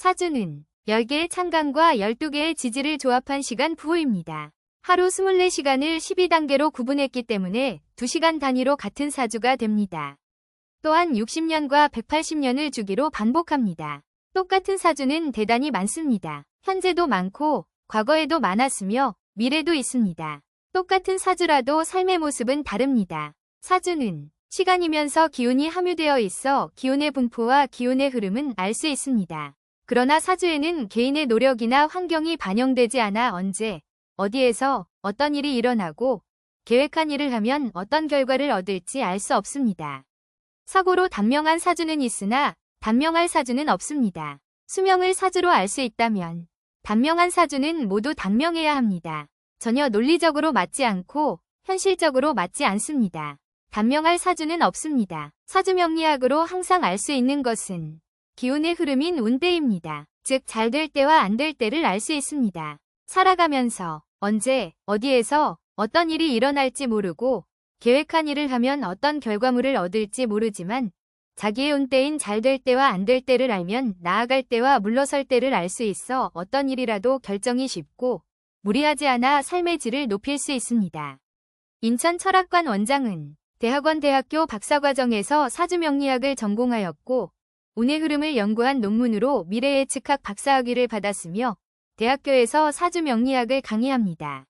사주는 10개의 창간과 12개의 지지를 조합한 시간 부호입니다. 하루 24시간을 12단계로 구분했기 때문에 2시간 단위로 같은 사주가 됩니다. 또한 60년과 180년을 주기로 반복합니다. 똑같은 사주는 대단히 많습니다. 현재도 많고 과거에도 많았으며 미래도 있습니다. 똑같은 사주라도 삶의 모습은 다릅니다. 사주는 시간이면서 기운이 함유되어 있어 기운의 분포와 기운의 흐름은 알 수 있습니다. 그러나 사주에는 개인의 노력이나 환경이 반영되지 않아 언제, 어디에서 어떤 일이 일어나고 계획한 일을 하면 어떤 결과를 얻을지 알 수 없습니다. 사고로 단명한 사주는 있으나 단명할 사주는 없습니다. 수명을 사주로 알 수 있다면 단명한 사주는 모두 단명해야 합니다. 전혀 논리적으로 맞지 않고 현실적으로 맞지 않습니다. 단명할 사주는 없습니다. 사주 명리학으로 항상 알 수 있는 것은 기운의 흐름인 운대입니다. 즉, 잘 될 때와 안 될 때를 알 수 있습니다. 살아가면서 언제, 어디에서 어떤 일이 일어날지 모르고 계획한 일을 하면 어떤 결과물을 얻을지 모르지만 자기의 운때인 잘 될 때와 안 될 때를 알면 나아갈 때와 물러설 때를 알 수 있어 어떤 일이라도 결정이 쉽고 무리하지 않아 삶의 질을 높일 수 있습니다. 인천 철학관 원장은 대학원 대학교 박사과정에서 사주명리학을 전공하였고 운의 흐름을 연구한 논문으로 미래예측학 박사학위를 받았으며 대학교에서 사주 명리학을 강의합니다.